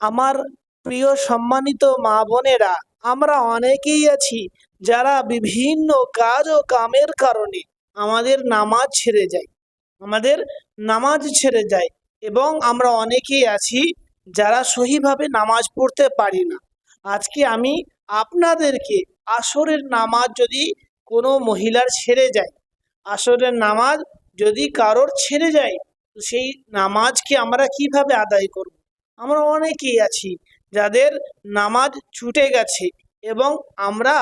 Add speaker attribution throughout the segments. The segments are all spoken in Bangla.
Speaker 1: আমার প্রিয় সম্মানিত মা বোনেরা, আমরা অনেকেই আছি যারা বিভিন্ন কাজ ও কামের কারণে আমাদের নামাজ ছেড়ে যায় আমাদের নামাজ ছেড়ে যায় এবং আমরা অনেকেই আছি যারা সহিভাবে নামাজ পড়তে পারি না। আজকে আমি আপনাদেরকে আসরের নামাজ যদি কোনো মহিলার ছেড়ে যায়, আসরের নামাজ যদি কারোর ছেড়ে যায়, তো সেই নামাজকে আমরা কীভাবে আদায় করব? আমরা অনেকেই আছি যাদের নামাজ ছুটে গেছে এবং আমরা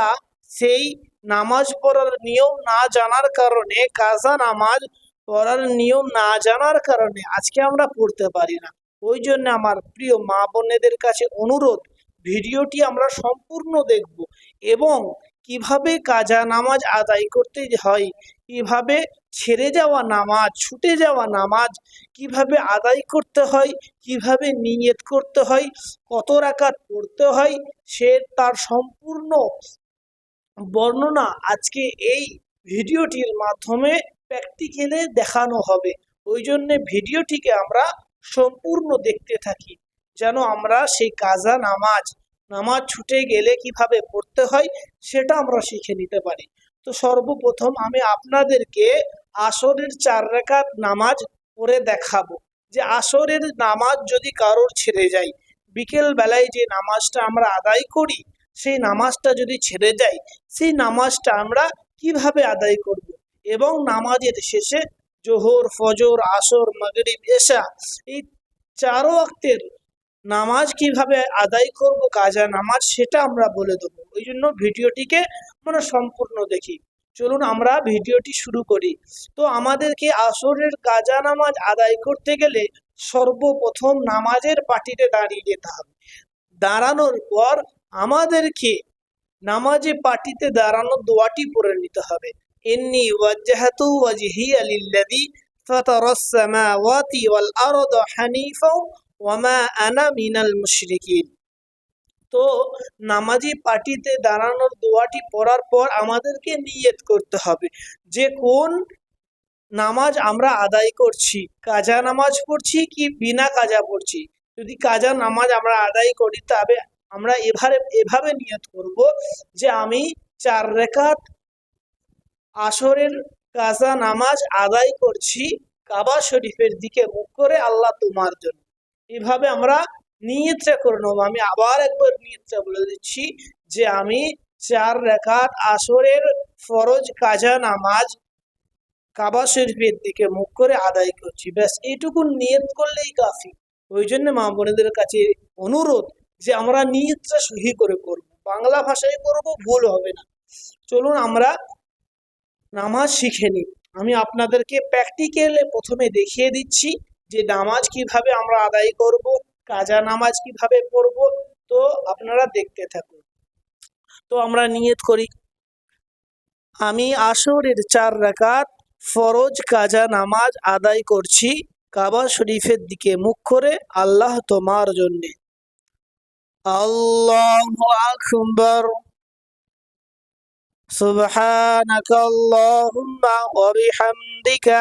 Speaker 1: সেই নামাজ পড়ার নিয়ম না জানার কারণে, কাজা নামাজ পড়ার নিয়ম না জানার কারণে আজকে আমরা পড়তে পারি না। ওই জন্য আমার প্রিয় মা বোনেদের কাছে অনুরোধ, ভিডিওটি আমরা সম্পূর্ণ দেখব এবং কীভাবে কাজা নামাজ আদায় করতে হয়? কীভাবে ছেড়ে যাওয়া নামাজ, ছুটে যাওয়া নামাজ কীভাবে আদায় করতে হয়? কীভাবে নিয়ত করতে হয়? কত রাকাত পড়তে হয়? সে তার সম্পূর্ণ বর্ণনা আজকে এই ভিডিওটির মাধ্যমে প্র্যাকটিক্যালে দেখানো হবে। ওই জন্যে ভিডিওটিকে আমরা সম্পূর্ণ দেখতে থাকি, যেন আমরা সেই কাজা নামাজ নামাজ ছুটে গেলে কীভাবে পড়তে হয়, সেটা আমরা শিখে নিতে পারি। তো সর্বপ্রথম আমি আপনাদেরকে আসরের চার রেখাত নামাজ পড়ে দেখাবো। যে আসরের নামাজ যদি কারোর ছেড়ে যায়, বিকেল বেলায় যে নামাজটা আমরা আদায় করি, সেই নামাজটা যদি ছেড়ে যায়, সেই নামাজটা আমরা কীভাবে আদায় করব? এবং নামাজের শেষে জোহর, ফজর, আসর, মাগরিব, এশা এই চারো ওয়াক্তের নামাজ কীভাবে আদায় করব কাজা নামাজ সেটা আমরা বলে দেবো। ওই জন্য ভিডিওটিকে আমরা সম্পূর্ণ দেখি। চলুন আমরা ভিডিওটি শুরু করি। তো আমাদেরকে আসরের কাজা নামাজ আদায় করতে গেলে সর্বপ্রথম নামাজের পাটিতে দাঁড়িয়ে যেতে হবে। দাঁড়ানোর পর আমাদেরকে নামাজে পাটিতে দাঁড়ানো দোয়াটি পড়ে নিতে হবে। ইন্নি ওয়াজ্জাহাতু ওয়াজহিয়া লিল্লাযী ফাতারাস সামাওয়াতি ওয়াল আরদা হানিফা ওয়া মা আনা মিনাল মুশরিকিন। তো নামাজি পার্টিতে দাঁড়ানোর দোয়াটি পড়ার পর আমাদেরকে নিয়ত করতে হবে যে কোন নামাজ আমরা আদায় করছি, কাজা নামাজ পড়ছি কি বিনা কাজা পড়ছি। যদি কাজা নামাজ আমরা আদায় করি তবে আমরা এভাবে এভাবে নিয়ত করব যে আমি চার রেখাত আসরের কাজা নামাজ আদায় করছি কাবা শরীফের দিকে মুখ করে আল্লাহ তোমার জন্য। এভাবে আমরা নিয়তটা করে নেব। আমি আবার একবার নিয়তটা বলে দিচ্ছি যে আমি চার রেখাত আসরের ফরজ কাজা নামাজ কাবা শরীফের দিকে মুখ করে আদায় করছি। ব্যাস, এইটুকু নিয়ত করলেই কাফি। ওই জন্য মা বোনেদের কাছে অনুরোধ যে আমরা নিয়তটা সহি করে করব। বাংলা ভাষায় করব, ভুল হবে না। চলুন আমরা নামাজ শিখে নিই। আমি আপনাদেরকে প্র্যাকটিক্যালে প্রথমে দেখিয়ে দিচ্ছি। যে নামাজ কীভাবে আমরা আদায় করব, কাজা নামাজ কীভাবে পড়ব, তো আপনারা দেখতে থাকুন। তো আমরা নিয়ত করি, আমি আসরের চার রাকাত ফরজ কাজা নামাজ আদায় করছি কাবা শরীফের দিকে মুখ করে আল্লাহ তোমার জন্যে। আল্লাহ সুবহানাক আল্লাহুম্মা ওয়া বিহামদিকা।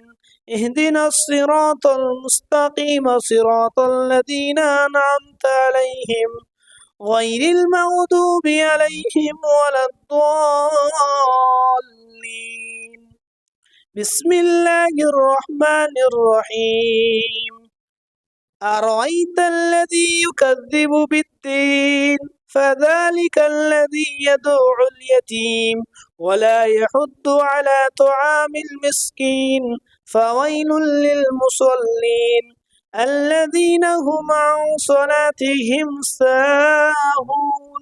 Speaker 1: اهدنا الصراط المستقيم صراط الذين أنعمت عليهم غير المغضوب عليهم ولا الضالين. بسم الله الرحمن الرحيم. أرأيت الذي يكذب بالدين؟ فذلك الذي يدعو اليتيم ولا يحض على طعام المسكين. فويل للمصلين الذين هم عن صلاتهم ساهون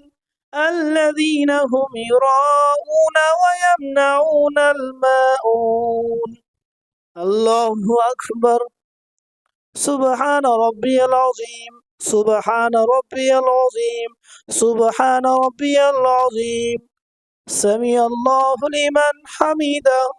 Speaker 1: الذين هم يراءون ويمنعون الماءون. الله أكبر. سبحان ربي العظيم. سبحان ربي العظيم. سبحان ربي العظيم. سمع الله لمن حمده.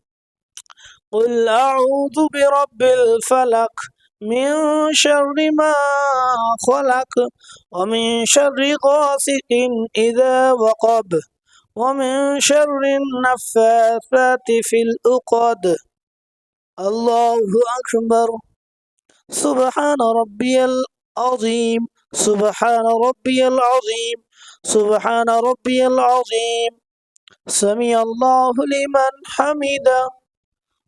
Speaker 1: قل أعوذ برب الفلق من شر ما خلق ومن شر غاسق إذا وقب ومن شر النفاثات في الأقد. الله أكبر. سبحان ربي العظيم. سبحان ربي العظيم. سبحان ربي العظيم. سمع الله لمن حمده.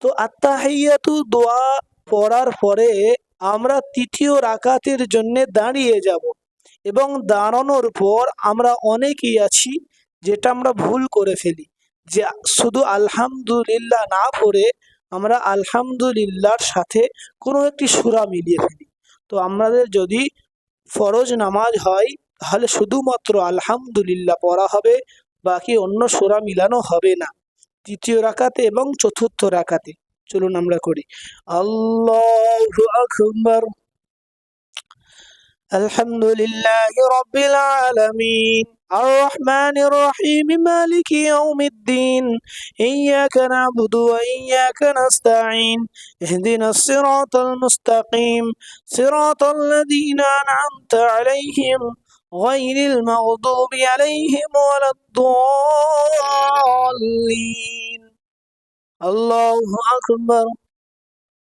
Speaker 1: তো আত্মাহিয়াতু দোয়া পড়ার পরে আমরা তৃতীয় রাকাতের জন্য দাঁড়িয়ে যাব এবং দাঁড়ানোর পর আমরা অনেকেই আছি যেটা আমরা ভুল করে ফেলি। যে শুধু আলহামদুলিল্লাহ না পড়ে আমরা আলহামদুলিল্লাহর সাথে কোনো একটি সুরা মিলিয়ে ফেলি। তো আমাদের যদি ফরজ নামাজ হয়, তাহলে শুধুমাত্র আলহামদুলিল্লাহ পড়া হবে, বাকি অন্য সুরা মিলানো হবে না। তৃতীয় রাকাতে এবং চতুর্থ রাকাতে চলুন আমরা করি আল্লাহ আকবর الحمد لله رب العالمين الرحمن الرحيم مالك يوم الدين إياك نعبد وإياك نستعين اهدنا الصراط المستقيم صراط الذين أنعمت عليهم غير المغضوب عليهم ولا الضالين. الله أكبر.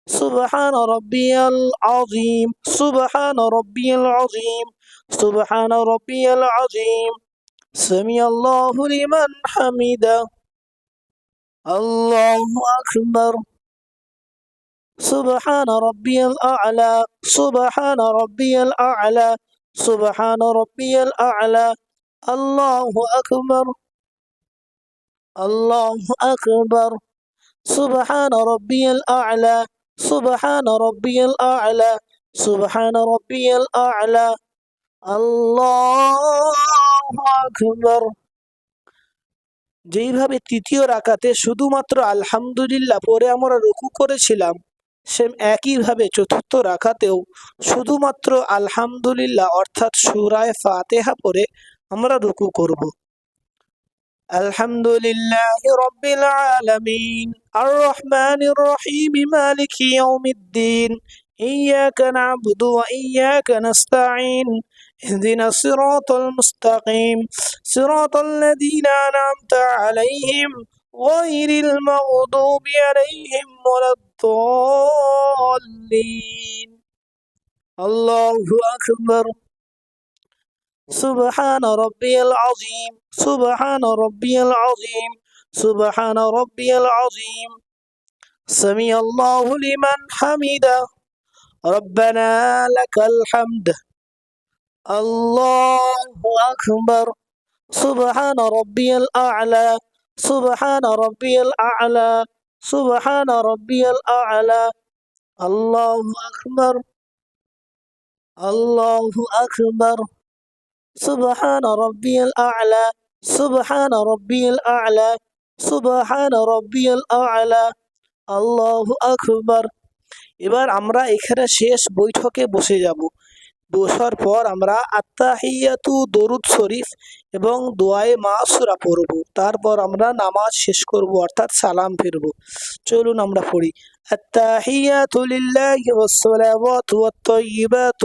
Speaker 1: سبحان ربي العظيم. سبحان ربي العظيم. سبحان ربي العظيم. سمع الله لمن حمده. الله أكبر. سبحان ربي الأعلى. سبحان ربي الأعلى. সুবহান রব্বিয়াল আ'লা। আল্লাহু আকবার। আল্লাহু আকবার। সুবহান রব্বিয়াল আ'লা। সুবহান রব্বিয়াল আ'লা। সুবহান রব্বিয়াল আ'লা। আল্লাহু আকবার। যেইভাবে তৃতীয় রাকাতে শুধুমাত্র আলহামদুলিল্লাহ পরে আমরা রুকু করেছিলাম সেম একইভাবে চতুর্থ রাখাতেও শুধুমাত্র আলহামদুলিল্লাহ অর্থাৎ সুরায় ফাতেহা পরে আমরা রুকু করব الحمد لله رب العالمين الرحمن الرحيم مالك يوم الدين إياك نعبد وإياك نستعين اهدنا الصراط المستقيم صراط الذين أنعمت عليهم غير المغضوب عليهم ولا الضالين. الله أكبر. سبحان ربي العظيم. سبحان ربي العظيم. سبحان ربي العظيم. سمع الله لمن حمده. ربنا لك الحمد. الله أكبر. سبحان ربي الأعلى. سبحان ربي الأعلى. সুবহান রব্বিয়াল আলা আল্লাহু আকবার আল্লাহু আকবার সুবহান রব্বিয়াল আলা সুবহান রব্বিয়াল আলা সুবহান রব্বিয়াল আলা আল্লাহু আকবার এবার আমরা এখানে শেষ বৈঠকে বসে যাব। বসার পর আমরা আত্মাহিয়াতু দরুদ শরীফ এবং দোয়ায়ে মাসুরা পড়ব তারপর আমরা নামাজ শেষ করব অর্থাৎ সালাম ফিরব চলুন আমরা পড়ি التحيات لله والصلوات والطيبات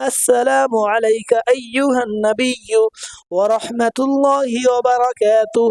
Speaker 1: السلام عليك أيها النبي ورحمة الله وبركاته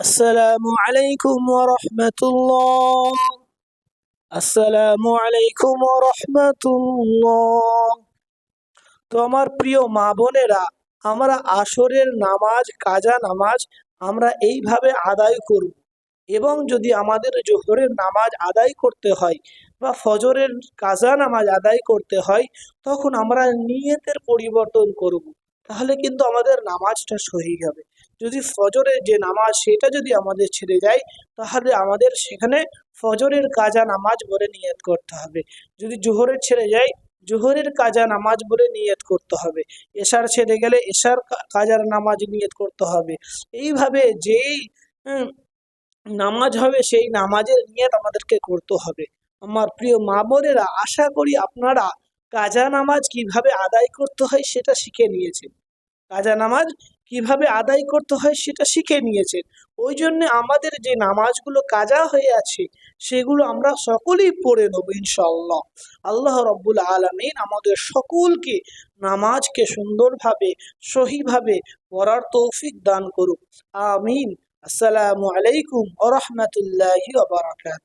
Speaker 1: আসসালামু আলাইকুম ওয়া রাহমাতুল্লাহ। আসসালামু আলাইকুম ওয়া রাহমাতুল্লাহ। তো আমার প্রিয় মা বোনেরা, আমরা আসরের নামাজ, কাজা নামাজ আমরা এইভাবে আদায় করব। এবং যদি আমাদের জোহরের নামাজ আদায় করতে হয় বা ফজরের কাজা নামাজ আদায় করতে হয়, তখন আমরা নিয়তের পরিবর্তন করব। তাহলে কিন্তু আমাদের নামাজটা সহি হবে। যদি ফজরের যে নামাজ সেটা যদি আমাদের ছেড়ে যায়, তাহলে আমাদের সেখানে ফজরের কাজা নামাজ বলে নিয়ত করতে হবে। যদি জোহরের ছেড়ে যায়, জোহরের কাজা নামাজ বলে নিয়ত করতে হবে। এশার ছেড়ে গেলে এশার কাজার নামাজ নিয়ত করতে হবে। এইভাবে যেই নামাজ হবে সেই নামাজের নিয়ত আমাদেরকে করতে হবে। আমার প্রিয় মা বোনেরা, আশা করি আপনারা কাজা নামাজ কীভাবে আদায় করতে হয় সেটা শিখে নিয়েছেন। কাজা নামাজ কীভাবে আদায় করতে হয় সেটা শিখে নিয়েছেন। ওই জন্যে আমাদের যে নামাজগুলো কাজা হয়ে আছে, সেগুলো আমরা সকলেই পড়ে নেব ইনশাআল্লাহ। আল্লাহ রব্বুল আলমিন আমাদের সকলকে নামাজকে সুন্দরভাবে, সহিভাবে পড়ার তৌফিক দান করুক। আমিন। আসসালামু আলাইকুম ওরহমতুল্লাহি ওবরাকাত